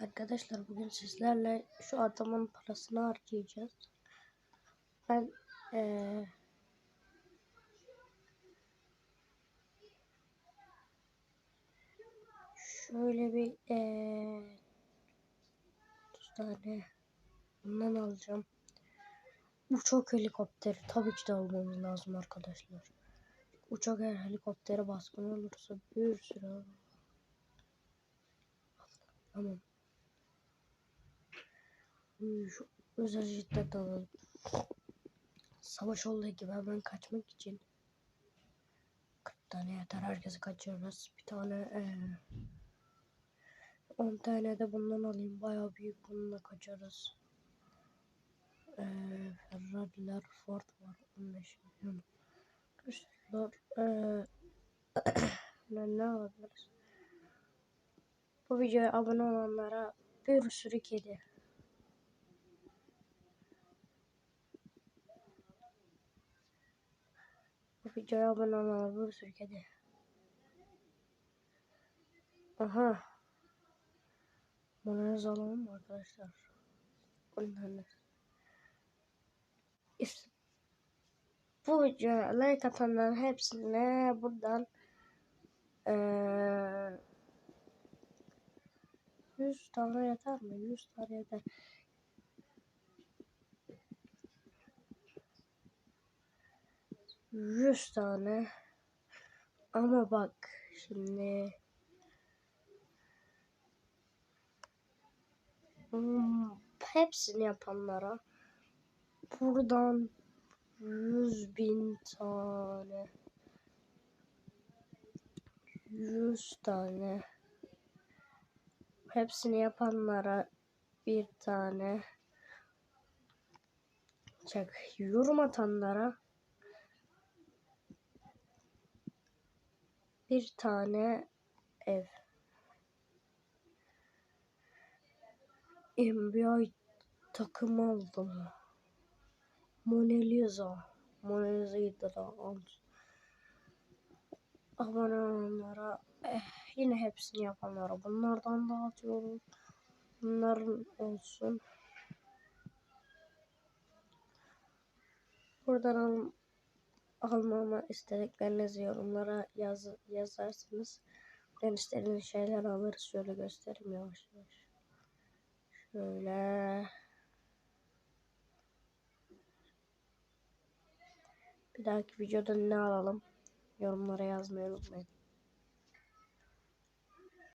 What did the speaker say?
Arkadaşlar bugün sizlerle şu adamın parasını harcayacağız. Ben eee şöyle bir 30 tane bundan alacağım. Uçak helikopteri tabii ki de almamız lazım arkadaşlar. Uçak helikopteri baskın olursa bir sürü. Tamam. Şu özel cidden alalım. Savaş olduğu gibi hemen kaçmak için 40 tane yeter herkesi kaçırırız. Bir tane eee 10 tane de bundan alayım. Bayağı büyük bununla kaçarız. Eee Ferrari'ler Ford var 15 milyon. Eee ne, ne alabiliriz? Bu videoya abone olanlara bir sürü kedi. Bu videoya abone olanlara bir sürü kedi. Aha. Bunu alalım arkadaşlar? Ondan bu videoya like atanların hepsine buradan eee 100 tane yeter mi? 100 tane yeter. Yüz tane. Ama bak şimdi. Hmm, hepsini yapanlara buradan yüz bin tane. Yüz tane. Hepsini yapanlara bir tane. Çek yorum atanlara bir tane ev NBA takım aldım Mona Lisa Mona Lisa'yı da aldım olanlara eh, yine hepsini yapanlara bunlardan dağıtıyorum. Bunların olsun. Buradan al, almama istediklerinizi yorumlara yaz, yazarsınız. Ben istediğiniz şeyler alırız. Şöyle göstereyim yavaş yavaş. Şöyle. Bir dahaki videoda ne alalım? Yorumlara yazmayı unutmayın.